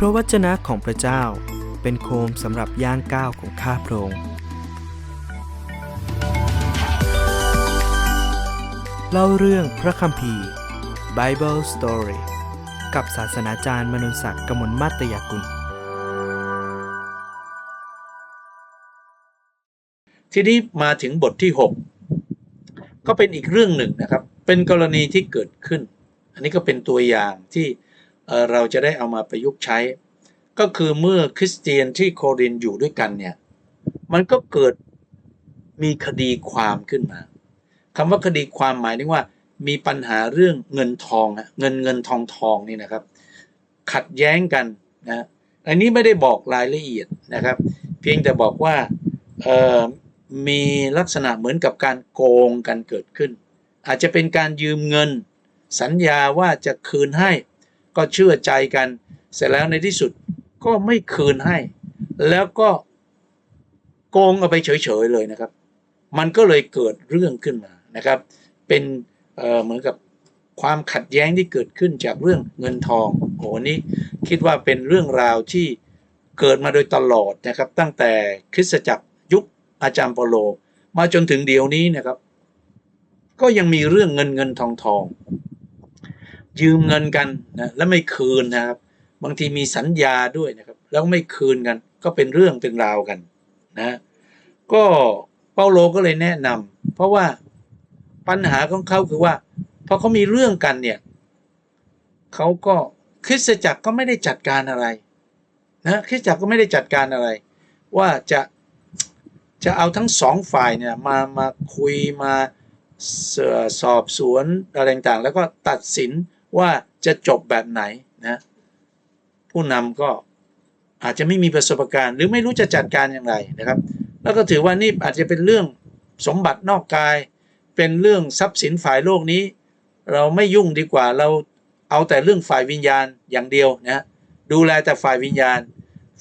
เพราะวจนะของพระเจ้าเป็นโคมสำหรับย่างก้าวของข้าพระองค์เล่าเรื่องพระคัมภีร์ Bible Story กับศาสนาจารย์มนุนศักดิ์กมลมาตยกุล ทีนี้มาถึงบทที่ 6 ก็เป็นอีกเรื่องหนึ่งนะครับ เป็นกรณีที่เกิดขึ้น อันนี้ก็เป็นตัวอย่างที่ เราจะได้เอามาประยุกต์ใช้ ก็คือเมื่อคริสเตียนที่โครินอยู่ด้วยกันเนี่ยมันก็เกิดมีคดีความขึ้นมาคำว่าคดีความหมายถึงว่า มีปัญหาเรื่องเงินทองเงินเงินทองทองนี่นะครับ ขัดแย้งกันนะอันนี้ไม่ได้บอกรายละเอียดนะครับ เพียงแต่บอกว่ามีลักษณะเหมือนกับการโกงกันเกิดขึ้น อาจจะเป็นการยืมเงิน สัญญาว่าจะคืนให้ ก็เชื่อใจกัน เสร็จแล้วในที่สุดก็ไม่คืนให้ แล้วก็โกงเอาไปเฉยๆเลยนะครับ มันก็เลยเกิดเรื่องขึ้นมานะครับ เป็นเเหมือนกับความขัดแย้งที่เกิดขึ้นจากเรื่องเงินทองโอ้โหนี่คิดว่าเป็นเรื่องราวที่เกิดมาโดยตลอดนะครับ ตั้งแต่คริสตจักรยุคอาจารย์เปโล มาจนถึงเดี๋ยวนี้นะครับ ก็ยังมีเรื่องเงินเงินทองทอง ยืมเงินกันนะแล้วไม่คืนนะครับ บางทีมีสัญญาด้วยนะครับ แล้วไม่คืนกัน ก็เป็นเรื่องเป็นราวกันนะก็เปาโลก็เลยแนะนำเพราะว่าปัญหาของเขาคือว่าพอเขามีเรื่องกันเนี่ยเขาก็คริสตจักรก็ไม่ได้จัดการอะไรนะคริสตจักรก็ไม่ได้จัดการอะไร ว่าจะจะเอาทั้งสองฝ่ายเนี่ยมามาคุยมาเอ่อสอบสวนอะไรต่างๆ แล้วก็ตัดสิน ว่าจะจบแบบไหนนะผู้นำก็อาจจะไม่มีประสบการณ์ หรือไม่รู้จะจัดการอย่างไรนะครับ แล้วก็ถือว่านี่อาจจะเป็นเรื่องสมบัตินอกกาย เป็นเรื่องทรัพย์สินฝ่ายโลกนี้ เราไม่ยุ่งดีกว่าเราเอาแต่เรื่องฝ่ายวิญญาณอย่างเดียวนะดูแลแต่ฝ่ายวิญญาณ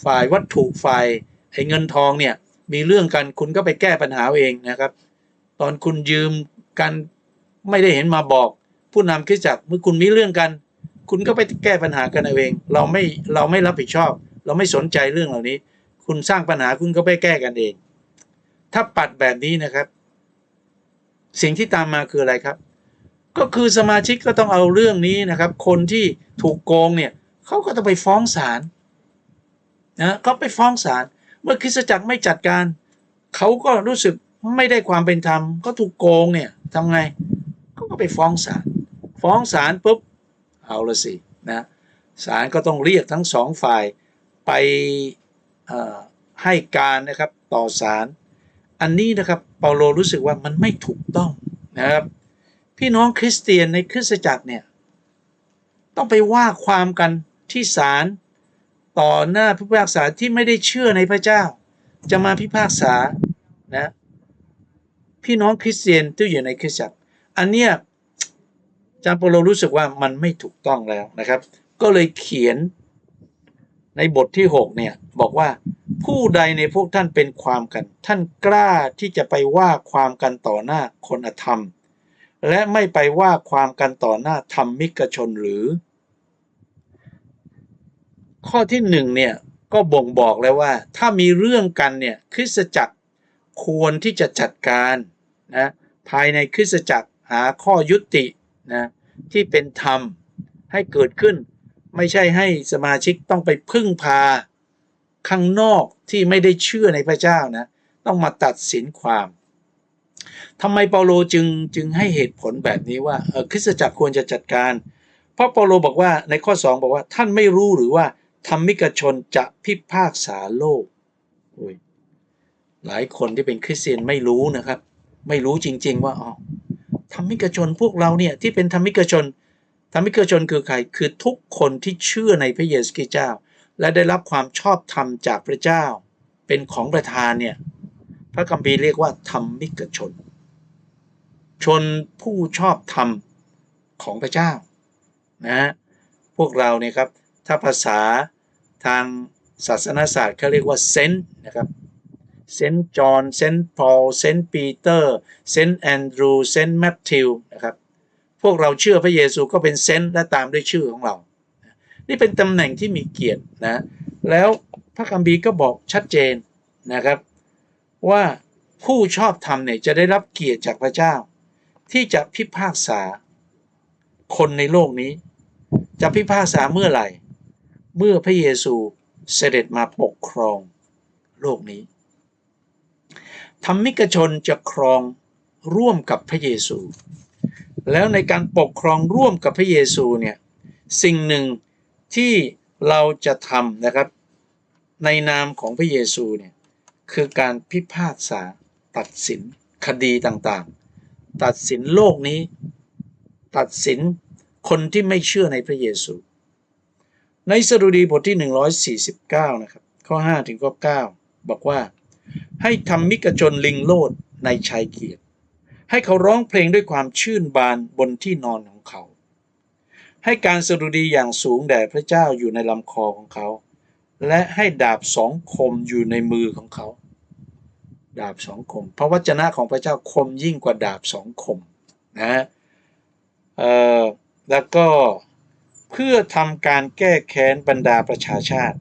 ฝ่ายวัตถุฝ่ายไอ้เงินทองเนี่ยมีเรื่องกันคุณก็ไปแก้ปัญหาเอาเองนะครับ ตอนคุณยืมกันไม่ได้เห็นมาบอก ผู้นำคริสตจักเมื่อคุณมีเรื่องกัน คุณก็ไปแก้ปัญหากันเอาเอง เราไม่เราไม่รับผิดชอบ เราไม่สนใจเรื่องเหล่านี้ คุณสร้างปัญหาคุณก็ไปแก้กันเอง ถ้าปัดแบบนี้นะครับ สิ่งที่ตามมาคืออะไรครับ ก็คือสมาชิกก็ต้องเอาเรื่องนี้นะครับ คนที่ถูกโกงเนี่ยเขาก็ต้องไปฟ้องศาลนะเขาไปฟ้องศาลเมื่อคริสตจักรไม่จัดการเขาก็รู้สึกไม่ได้ความเป็นธรรมก็ถูกโกงเนี่ยทำไงเขาก็ไปฟ้องศาล ฟ้องศาลปุ๊บเอาละสินะศาลก็ต้องเรียกทั้งสองฝ่ายไปให้การนะครับต่อศาลอันนี้นะครับเปาโลรู้สึกว่ามันไม่ถูกต้องนะครับ พี่น้องคริสเตียนในคริสตจักรเนี่ยต้องไปว่าความกันที่ศาลต่อหน้าผู้พิพากษาที่ไม่ได้เชื่อในพระเจ้า จะมาพิพากษานะพี่น้องคริสเตียนที่อยู่ในคริสตจักร อันเนี้ย จารย์เปาโลรู้สึกว่ามันไม่ถูกต้องแล้วนะครับ ก็เลยเขียนในบทที่ 6 เนี่ย บอกว่าผู้ใดในพวกท่านเป็นความกัน ท่านกล้าที่จะไปว่าความกันต่อหน้าคนอธรรม และไม่ไปว่าความกันต่อหน้าธรรมิกชนหรือ ข้อที่หนึ่งเนี่ยก็บ่งบอกแล้วว่า ถ้ามีเรื่องกันเนี่ยคริสตจักรควรที่จะจัดการนะภายในคริสตจักรหาข้อยุติ นะที่เป็นธรรมให้เกิดขึ้น ไม่ใช่ให้สมาชิกต้องไปพึ่งพา ข้างนอกที่ไม่ได้เชื่อในพระเจ้านะต้องมาตัดสินความทำไมเปาโลจึงจึงให้เหตุผลแบบนี้ว่าคริสตจักรควรจะจัดการ เพราะเปาโลบอกว่าในข้อ 2 บอกว่าท่านไม่รู้หรือว่าธรรมิกชนจะพิพากษาโลกหลายคนที่เป็นคริสเตียนไม่รู้นะครับ ไม่รู้จริง ๆ ว่าอ๋อ รรมิกชนพวกเราเนี่ยที่เป็นธรรมิกชนธรรมิกชนคือใครคือทุกคนที่เชื่อในพระเยซูคริสต์เจ้า และได้รับความชอบธรรมจากพระเจ้า เป็นของประทานเนี่ยพระคัมภีร์เรียกว่าธรรมิกชน ชนผู้ชอบธรรมของพระเจ้านะฮะพวกเราเนี่ยครับถ้าภาษาทางศาสนศาสตร์เขาเรียกว่าเซนนะครับ เซนต์จอห์นเซนต์พอลเซนต์ปีเตอร์เซนต์แอนดรูเซนต์แมทธิวนะครับพวกเราเชื่อพระเยซูก็เป็นเซนต์และตามด้วยชื่อของเรา นี่เป็นตำแหน่งที่มีเกียรตินะแล้วพระคัมภีร์ก็บอกชัดเจนนะครับ ว่าผู้ชอบธรรมเนี่ยจะได้รับเกียรติจากพระเจ้า ที่จะพิพากษาคนในโลกนี้ จะพิพากษาเมื่อไหร่ เมื่อพระเยซูเสด็จมาปกครองโลกนี้ ธรรมิกชนจะครองร่วมกับพระเยซู แล้วในการปกครองร่วมกับพระเยซูเนี่ยสิ่งหนึ่งที่เราจะทำนะครับในนามของพระเยซูเนี่ยคือการพิพากษาตัดสินคดีต่างๆ ตัดสินโลกนี้ ตัดสินคนที่ไม่เชื่อในพระเยซู ในสดุดีบทที่ 149 นะครับ ข้อ 5 ถึงข้อ 9 บอกว่า ให้ทำมิกชนลิงโลดในชายเกียรติ ให้เขาร้องเพลงด้วยความชื่นบานบนที่นอนของเขา ให้การสดุดีอย่างสูงแด่พระเจ้าอยู่ในลำคอของเขา และให้ดาบสองคมอยู่ในมือของเขา ดาบสองคม พระวจนะของพระเจ้าคมยิ่งกว่าดาบสองคมนะฮะเอ่อแล้วก็เพื่อทำการแก้แค้นบรรดาประชาชาติ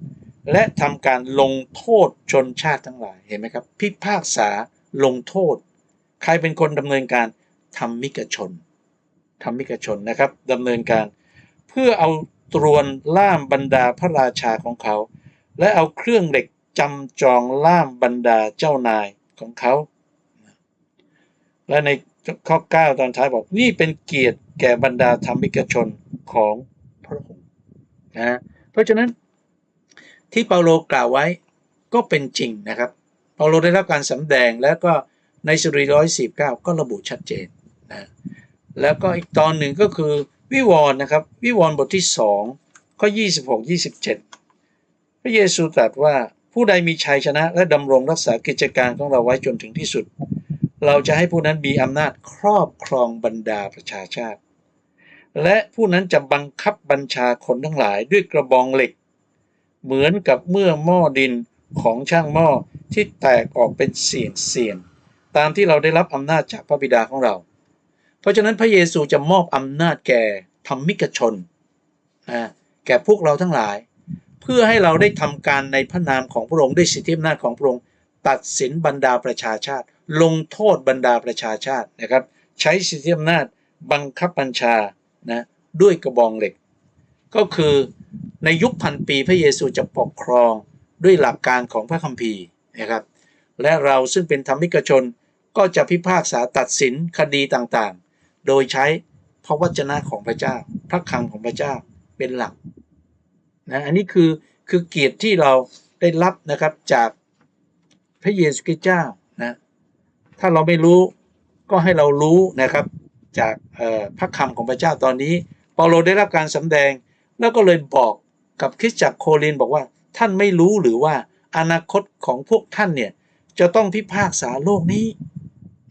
และทำการลงโทษชนชาติทั้งหลายเห็นไหมครับ พิพากษาลงโทษ ใครเป็นคนดำเนินการทำมิกชนทำมิกชนนะครับดำเนินการ เพื่อเอาตรวนล่ามบรรดาพระราชาของเขา และเอาเครื่องเหล็กจำจองล่ามบรรดาเจ้านายของเขา และในข้อ 9 ตอนท้ายบอกนี่เป็นเกียรติแก่บรรดาธรรมิกชนของพระองค์นะเพราะฉะนั้น ที่เปาโลกล่าวไว้ก็เป็นจริงนะครับ เปาโลได้รับการสำแดงแล้วก็ในสุรีร้อยสิบเก้าก็ระบุชัดเจนนะแล้วก็อีกตอนหนึ่งก็คือวิวรณ์นะครับ วิวรณ์บทที่สองข้อ26 27พระเยซูตรัสว่าผู้ใดมีชัยชนะ และดำรงรักษากิจการของเราไว้จนถึงที่สุด เราจะให้ผู้นั้นมีอำนาจครอบครองบรรดาประชาชาติ และผู้นั้นจะบังคับบัญชาคนทั้งหลายด้วยกระบองเหล็ก เหมือนกับเมื่อหม้อดินของช่างหม้อที่แตกออกเป็นเสียงเสียงตามที่เราได้รับอำนาจจากพระบิดาของเรา เพราะฉะนั้นพระเยซูจะมอบอำนาจแก่ธรรมิกชนนะแก่พวกเราทั้งหลาย เพื่อให้เราได้ทำการในพระนามของพระองค์ด้วยสิทธิอำนาจของพระองค์ตัดสินบรรดาประชาชาติ ลงโทษบรรดาประชาชาตินะครับ ใช้สิทธิอำนาจบังคับบัญชานะด้วยกระบองเหล็ก ก็คือในยุคพันปีพระเยซูจะปกครองด้วยหลักการของพระคัมภีร์นะครับ และเราซึ่งเป็นธรรมิกชนก็จะพิพากษาตัดสินคดีต่างๆ โดยใช้พระวจนะของพระเจ้า พระคำของพระเจ้าเป็นหลักนะอันนี้คือคือเกียรติที่เราได้รับนะครับจากพระเยซูคริสต์เจ้านะถ้าเราไม่รู้ก็ให้เรารู้นะครับจากพระคำของพระเจ้าตอนนี้เปาโลได้รับการสำแดง แล้วก็เลยบอกกับคริสจักรโครินบอกว่า ท่านไม่รู้หรือว่าอนาคตของพวกท่านเนี่ยจะต้องพิพากษาโลกนี้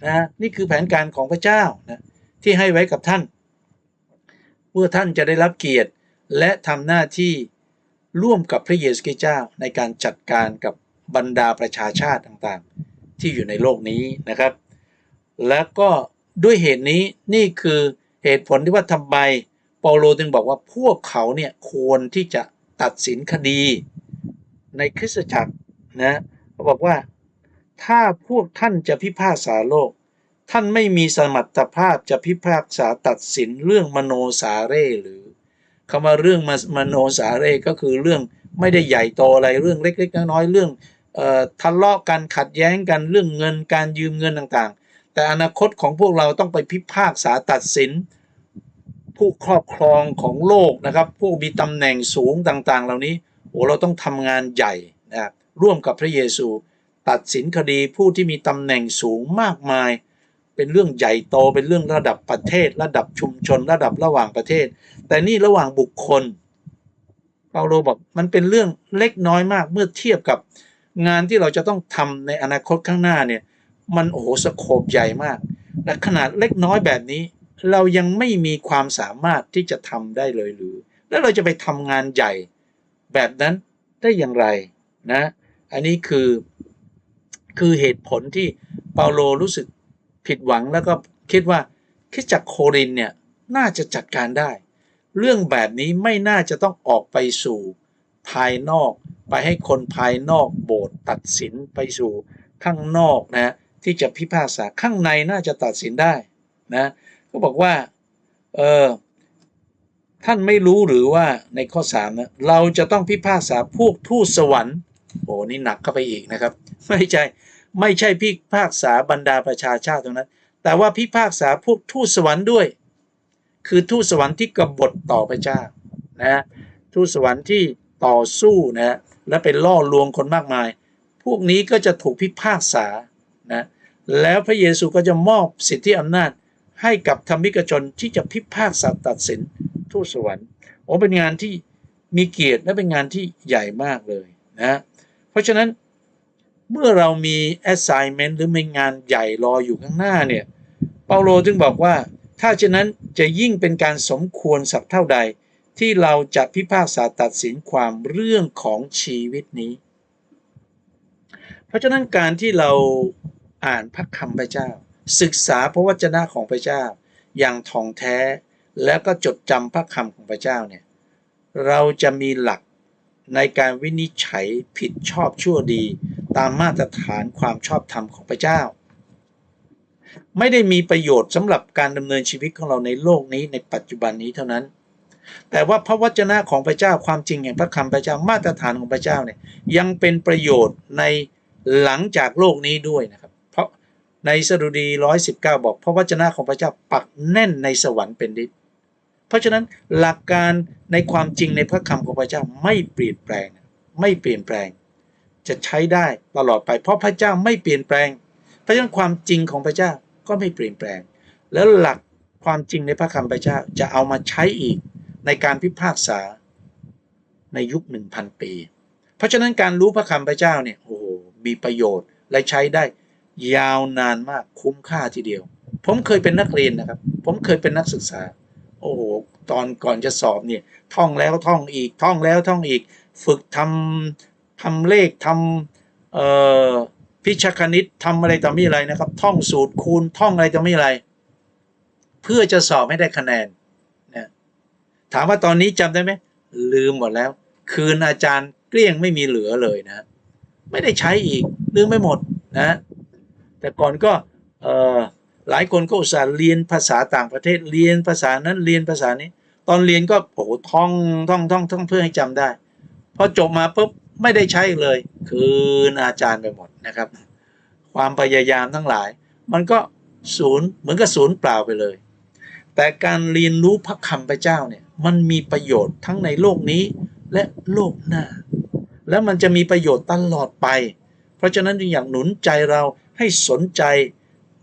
นะนี่คือแผนการของพระเจ้านะที่ให้ไว้กับท่าน เพื่อท่านจะได้รับเกียรติและทำหน้าที่ร่วมกับพระเยซูคริสต์เจ้าในการจัดการกับบรรดาประชาชาติต่างๆ ที่อยู่ในโลกนี้นะครับ และก็ด้วยเหตุนี้นี่คือเหตุผลที่ว่าทำไม ปาโลจึงบอกว่าพวกเขาเนี่ยควรที่จะตัดสินคดีในคริสตจักรนะเขาบอกว่าถ้าพวกท่านจะพิพากษาโลก ท่านไม่มีสมรรถภาพจะพิพากษาตัดสินเรื่องมโนสาเร่หรือคำว่าเรื่องมโนสาเร่ก็คือเรื่องไม่ได้ใหญ่โตอะไรเรื่องเล็กๆน้อยๆเรื่องออทะเลาะกันขัดแย้งกันเรื่องเงินการยืมเงินต่างๆ แต่อนาคตของพวกเราต้องไปพิพากษาตัดสิน ผู้ครอบครองของโลกนะครับผู้มีตำแหน่งสูงต่างๆ เหล่านี้โอ้เราต้องทำงานใหญ่นะครับร่วมกับพระเยซู ตัดสินคดีผู้ที่มีตำแหน่งสูงมากมาย เป็นเรื่องใหญ่โตเป็นเรื่องระดับประเทศ ระดับชุมชน ระดับระหว่างประเทศ แต่นี่ระหว่างบุคคลเปาโลบอกมันเป็นเรื่องเล็กน้อยมากเมื่อเทียบกับงานที่เราจะต้องทำในอนาคตข้างหน้าเนี่ยมันโอ้โหสโคปใหญ่มากและขนาดเล็กน้อยแบบนี้ เรายังไม่มีความสามารถที่จะทำได้เลยหรือ แล้วเราจะไปทำงานใหญ่แบบนั้นได้อย่างไรนะอันนี้คือคือเหตุผลที่เปาโลรู้สึกผิดหวังแล้วก็คิดว่าคิดจักโครินเนี่ยน่าจะจัดการได้ เรื่องแบบนี้ไม่น่าจะต้องออกไปสู่ภายนอก ไปให้คนภายนอกโบสถ์ตัดสินไปสู่ข้างนอกนะที่จะพิพากษาข้างในน่าจะตัดสินได้นะ ก็บอกว่า เออท่านไม่รู้หรือว่าในข้อสามนะเราจะต้องพิพากษาพวกทูตสวรรค์โอ้นี่หนักเข้าไปอีกนะครับ ไม่ใช่ไม่ใช่พิพากษาบรรดาประชาชาติตรงนั้น แต่ว่าพิพากษาพวกทูตสวรรค์ด้วย คือทูตสวรรค์ที่กบฏต่อพระเจ้านะทูตสวรรค์ที่ต่อสู้นะและเป็นล่อลวงคนมากมาย พวกนี้ก็จะถูกพิพากษานะแล้วพระเยซูก็จะมอบสิทธิอำนาจ ให้กับธรรมิกชนที่จะพิพากษาตัดสินทูตสวรรค์โอ้เป็นงานที่มีเกียรติและเป็นงานที่ใหญ่มากเลยนะเพราะฉะนั้นเมื่อเรามี assignment หรือมีงานใหญ่รออยู่ข้างหน้าเนี่ยเปาโลจึงบอกว่า ถ้าฉะนั้นจะยิ่งเป็นการสมควรสักเท่าใด ที่เราจะพิพากษาตัดสินความเรื่องของชีวิตนี้ เพราะฉะนั้นการที่เราอ่านพระคำพระเจ้า ศึกษาพระวจนะของพระเจ้า อย่างท่องแท้แล้วก็จดจำพระคำของพระเจ้าเนี่ยเราจะมีหลักในการวินิจฉัยผิดชอบชั่วดี ตามมาตรฐานความชอบธรรมของพระเจ้า ไม่ได้มีประโยชน์สำหรับการดำเนินชีวิตของเราในโลกนี้ในปัจจุบันนี้เท่านั้น แต่ว่าพระวจนะของพระเจ้าความจริงแห่งพระคำพระเจ้ามาตรฐานของพระเจ้าเนี่ยยังเป็นประโยชน์ในหลังจากโลกนี้ด้วยนะครับ ในสดุดี 119 บอกพระวจนะของพระเจ้าปักแน่นในสวรรค์เป็นดิษเพราะฉะนั้นหลักการในความจริงในพระคำของพระเจ้าไม่เปลี่ยนแปลง ไม่เปลี่ยนแปลง จะใช้ได้ตลอดไป เพราะพระเจ้าไม่เปลี่ยนแปลง เพราะฉะนั้นความจริงของพระเจ้าก็ไม่เปลี่ยนแปลง แล้วหลักความจริงในพระคำพระเจ้าจะเอามาใช้อีกในการพิพากษาในยุคหนึ่งพันปี เพราะฉะนั้นการรู้พระคำพระเจ้าเนี่ยโอ้โหมีประโยชน์และใช้ได้ ยาวนานมากคุ้มค่าทีเดียว ผมเคยเป็นนักเรียนนะครับ ผมเคยเป็นนักศึกษา โอ้โหตอนก่อนจะสอบเนี่ยท่องแล้วท่องอีกท่องแล้วท่องอีก ฝึกทำทำเลขทำเอ่อพิชคณิตทำอะไรต่อมีอะไรนะครับ ท่องสูตรคูณท่องอะไรต่อมีอะไร เพื่อจะสอบให้ได้คะแนนนะถามว่าตอนนี้จำได้ไหมลืมหมดแล้ว คืนอาจารย์เกลี้ยงไม่มีเหลือเลยนะ ไม่ได้ใช้อีกลืมไม่หมดนะ แต่ก่อนก็หลายคนก็อุตส่าห์เรียนภาษาต่างประเทศเรียนภาษานั้นเรียนภาษานี้ ตอนเรียนก็โอ้โหท่องท่องท่องท่องเพื่อให้จำได้พอจบมาปุ๊บไม่ได้ใช้เลย คืนอาจารย์ไปหมดนะครับ ความพยายามทั้งหลาย มันก็ศูนย์เหมือนกับศูนย์เปล่าไปเลย แต่การเรียนรู้พระคำพระเจ้าเนี่ยมันมีประโยชน์ทั้งในโลกนี้และโลกหน้า แล้วมันจะมีประโยชน์ตลอดไป เพราะฉะนั้นจึงอยากหนุนใจเรา ให้สนใจ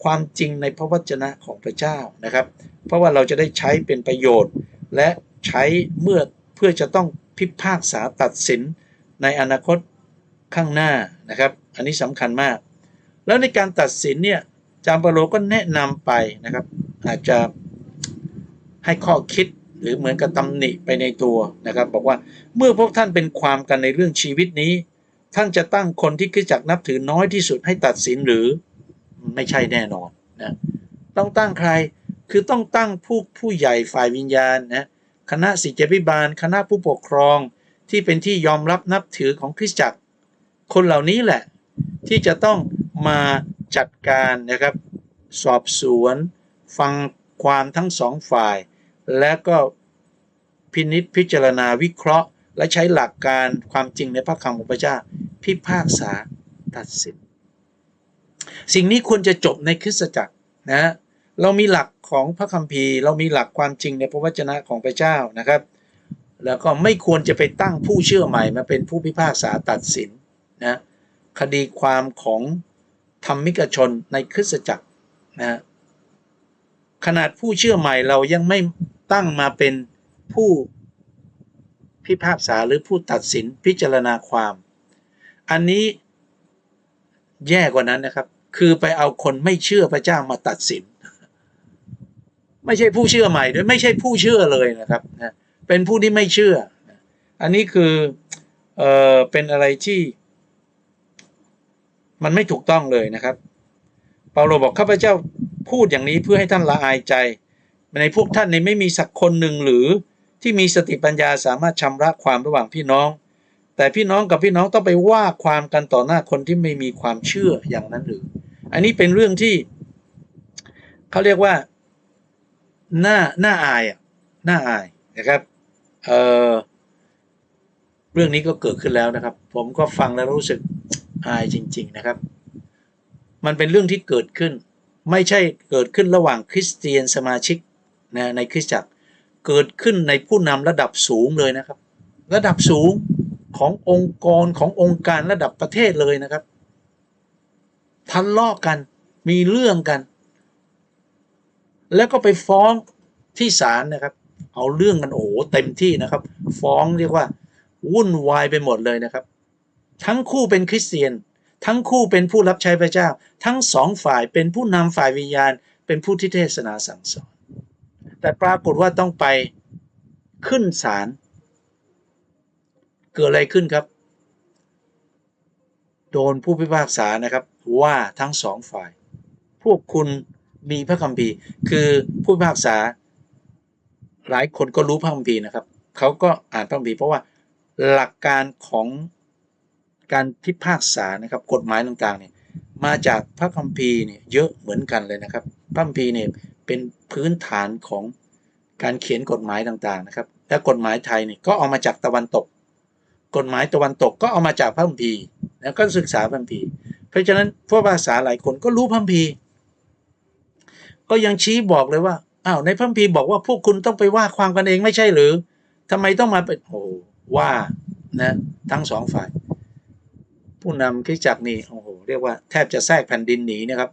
ความจริงในพระวจนะของพระเจ้านะครับ เพราะว่าเราจะได้ใช้เป็นประโยชน์ และใช้เมื่อเพื่อจะต้องพิพากษาตัดสินในอนาคตข้างหน้านะครับ อันนี้สำคัญมาก แล้วในการตัดสินเนี่ยจามเปาโลก็แนะนำไปนะครับ อาจจะให้ข้อคิดหรือเหมือนกับตำหนิไปในตัวนะครับ บอกว่าเมื่อพวกท่านเป็นความกันในเรื่องชีวิตนี้ ท่านจะตั้งคนที่คริสจักรนับถือน้อยที่สุดให้ตัดสินหรือไม่ใช่แน่นอนนะต้องตั้งใครคือต้องตั้งผู้ผู้ใหญ่ฝ่ายวิญญาณนะคณะศิษยาภิบาล คณะผู้ปกครองที่เป็นที่ยอมรับนับถือของคริสตจักร คนเหล่านี้แหละ ที่จะต้องมาจัดการนะครับ สอบสวน ฟังความทั้งสองฝ่าย และก็พินิษพิจารณาวิเคราะห์ และใช้หลักการความจริงในพระคำของพระเจ้า พิพากษาตัดสิน สิ่งนี้ควรจะจบในคริสตจักรนะเรามีหลักของพระคัมภีร์เรามีหลักความจริงในพระวจนะของพระเจ้านะครับ แล้วก็ไม่ควรจะไปตั้งผู้เชื่อใหม่มาเป็นผู้พิพากษาตัดสินนะคดีความของธรรมิกชนในคริสตจักรนะขนาดผู้เชื่อใหม่เรายังไม่ตั้งมาเป็นผู้พิพากษาหรือผู้ตัดสินพิจารณาความ อันนี้แย่กว่านั้นนะครับ คือไปเอาคนไม่เชื่อพระเจ้ามาตัดสิน ไม่ใช่ผู้เชื่อใหม่ด้วยไม่ใช่ผู้เชื่อเลยนะครับนะเป็นผู้ที่ไม่เชื่อ อันนี้คือเออเป็นอะไรที่ มันไม่ถูกต้องเลยนะครับ เปาโลบอกข้าพเจ้าพูดอย่างนี้เพื่อให้ท่านละอายใจ ในพวกท่านในไม่มีสักคนหนึ่งหรือที่มีสติปัญญาสามารถชำระความระหว่างพี่น้อง แต่พี่น้องกับพี่น้องต้องไปว่าความกันต่อหน้าคนที่ไม่มีความเชื่ออย่างนั้นหรือ อันนี้เป็นเรื่องที่เขาเรียกว่าหน้าหน้าอายอะหน้าอายนะครับเออเรื่องนี้ก็เกิดขึ้นแล้วนะครับ ผมก็ฟังแล้วรู้สึกอายจริง ๆนะครับ มันเป็นเรื่องที่เกิดขึ้น ไม่ใช่เกิดขึ้นระหว่างคริสเตียนสมาชิกนะในคริสตจักรเกิดขึ้นในผู้นำระดับสูงเลยนะครับ ระดับสูง ขององค์กรขององค์การระดับประเทศเลยนะครับทะเลาะกันมีเรื่องกัน แล้วก็ไปฟ้องที่ศาลนะครับ เอาเรื่องกันโอ้โหเต็มที่นะครับ ฟ้องเรียกว่า วุ่นวายไปหมดเลยนะครับ ทั้งคู่เป็นคริสเตียน ทั้งคู่เป็นผู้รับใช้พระเจ้า ทั้งสองฝ่ายเป็นผู้นำฝ่ายวิญญาณ เป็นผู้ที่เทศนาสั่งสอน แต่ปรากฏว่าต้องไปขึ้นศาล เกิดอะไรขึ้นครับ โดนผู้พิพากษานะครับว่าทั้งสองฝ่าย พวกคุณมีพระคัมภีร์ คือผู้พิพากษา หลายคนก็รู้พระคัมภีร์นะครับเขาก็อ่านพระคัมภีร์เพราะว่าหลักการของการพิพากษานะครับกฎหมายต่างๆเนี่ยมาจากพระคัมภีร์เนี่ยเยอะเหมือนกันเลยนะครับพระคัมภีร์เนี่ยเป็นพื้นฐานของการเขียนกฎหมายต่างๆนะครับ และกฎหมายไทยเนี่ยก็เอามาจากตะวันตก กฎหมายตะวันตกก็เอามาจากพระคัมภีร์แล้วก็ศึกษาพระคัมภีร์ เพราะฉะนั้นผู้ภาษาหลายคนก็รู้พระคัมภีร์ ก็ยังชี้บอกเลยว่าอ้าวในพระคัมภีร์บอกว่าพวกคุณต้องไปว่าความกันเองไม่ใช่หรือทำไมต้องมาเป็นโอ้ว่านะทั้งสองฝ่าย ผู้นำคริสจักรนี่โอ้โหเรียกว่าแทบจะแทรกแผ่นดินหนีนะครับ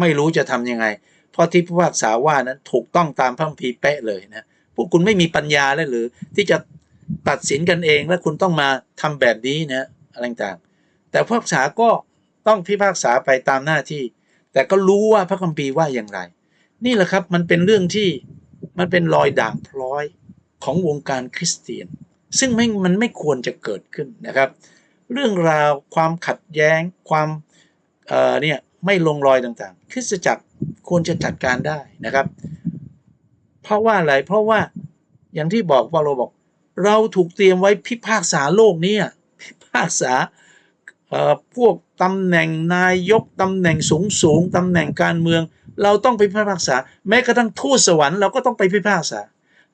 ไม่รู้จะทำยังไง เพราะที่ผู้พิพากษาว่านั้นถูกต้องตามพระคัมภีร์เป๊ะเลยนะพวกคุณไม่มีปัญญาเลยหรือ ที่จะ ตัดสินกันเองแล้วคุณต้องมาทำแบบนี้นะอะไรต่างแต่ผู้พิพากษาก็ต้องพิพากษาไปตามหน้าที่ แต่ก็รู้ว่าพระคัมภีร์ว่าอย่างไร นี่แหละครับมันเป็นเรื่องที่มันเป็นรอยด่างพร้อยของวงการคริสเตียน ซึ่งไม่มันไม่ควรจะเกิดขึ้นนะครับ เรื่องราวความขัดแย้งความเอ่อเนี่ยไม่ลงรอยต่างๆ คริสตจักรควรจะจัดการได้นะครับ เพราะว่าอะไรเพราะว่าอย่างที่บอกว่าเราบอก เราถูกเตรียมไว้พิพากษาโลกนี้พิพากษาพวกตำแหน่งนายกตำแหน่งสูงสูงๆตำแหน่งการเมือง เราต้องไปพิพากษา แม้กระทั่งทูตสวรรค์เราก็ต้องไปพิพากษา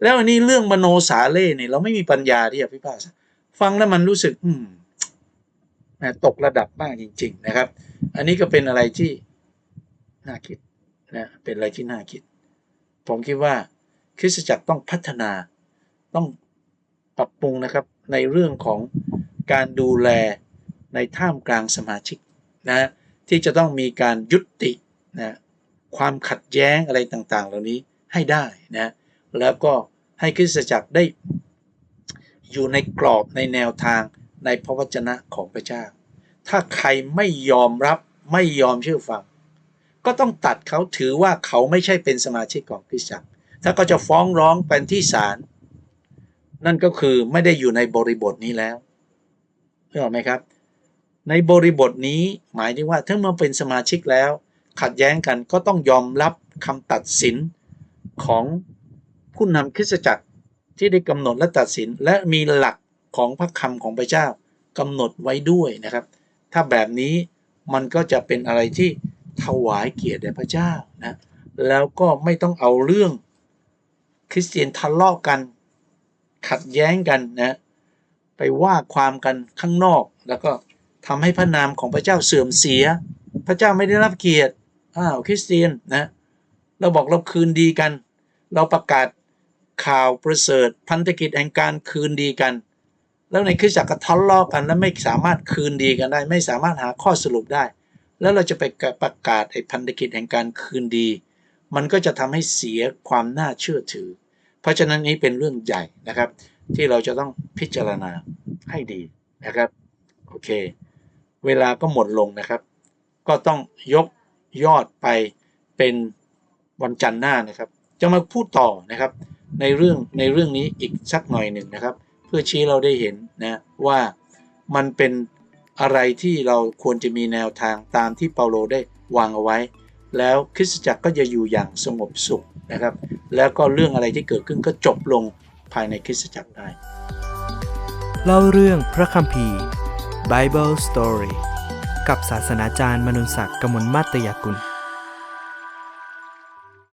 แล้วอันนี้เรื่องมโนสาเล่เนี่ยเราไม่มีปัญญาที่จะพิพากษา ฟังแล้วมันรู้สึกอืมตกระดับมากจริง ๆ นะครับ อันนี้ก็เป็นอะไรที่น่าคิดนะเป็นอะไรที่น่าคิด ผมคิดว่าคริสตจักรต้องพัฒนาต้อง ปรับปรุงนะครับในเรื่องของการดูแลในท่ามกลางสมาชิกนะที่จะต้องมีการยุตินะความขัดแย้งอะไรต่างๆ เหล่านี้ให้ได้นะแล้วก็ให้คริสตจักรได้อยู่ในกรอบในแนวทางในพระวจนะของพระเจ้า ถ้าใครไม่ยอมรับไม่ยอมเชื่อฟัง ก็ต้องตัดเขาถือว่าเขาไม่ใช่เป็นสมาชิกของคริสตจักร ถ้าก็จะฟ้องร้องเป็นที่ศาล นั่นก็คือไม่ได้อยู่ในบริบทนี้แล้วเข้าใจไหมครับ ในบริบทนี้หมายถึงว่าถ้ามื่อเป็นสมาชิกแล้ว ขัดแย้งกันก็ต้องยอมรับคำตัดสินของผู้นำคริสตจักรที่ได้กำหนดและตัดสิน และมีหลักของพระคำของพระเจ้ากำหนดไว้ด้วยนะครับ ถ้าแบบนี้มันก็จะเป็นอะไรที่ถวายเกียรติแด่พระเจ้านะแล้วก็ไม่ต้องเอาเรื่องคริสเตียนทะเลาะกัน ขัดแย้งกันนะไปว่าความกันข้างนอก แล้วก็ทำให้พระนามของพระเจ้าเสื่อมเสีย พระเจ้าไม่ได้รับเกียรติอ้าวคริสเตียนนะเราบอกเราคืนดีกัน เราประกาศข่าวประเสริฐ พันธกิจแห่งการคืนดีกัน แล้วในคริสตจักรก็ทะเลาะกัน และไม่สามารถคืนดีกันได้ ไม่สามารถหาข้อสรุปได้ แล้วเราจะไปประกาศไอ้พันธกิจแห่งการคืนดี มันก็จะทำให้เสียความน่าเชื่อถือ เพราะฉะนั้นนี้เป็นเรื่องใหญ่นะครับ ที่เราจะต้องพิจารณาให้ดีนะครับโอเค เวลาก็หมดลงนะครับ ก็ต้องยกยอดไปเป็นวันจันทร์หน้านะครับ จะมาพูดต่อนะครับ ในเรื่องในเรื่องนี้อีกสักหน่อยหนึ่งนะครับ เพื่อชี้เราได้เห็นนะว่ามันเป็นอะไรที่เราควรจะมีแนวทางตามที่เปาโลได้วางเอาไว้ แล้วคริสตจักรก็จะอยู่อย่างสงบสุข นะครับ แล้วก็เรื่องอะไรที่เกิดขึ้นก็จบลงภายในคริสตจักรได้ เล่าเรื่องพระคัมภีร์ Bible Story กับศาสนาจารย์มนุนศักดิ์กมลมาตยากุล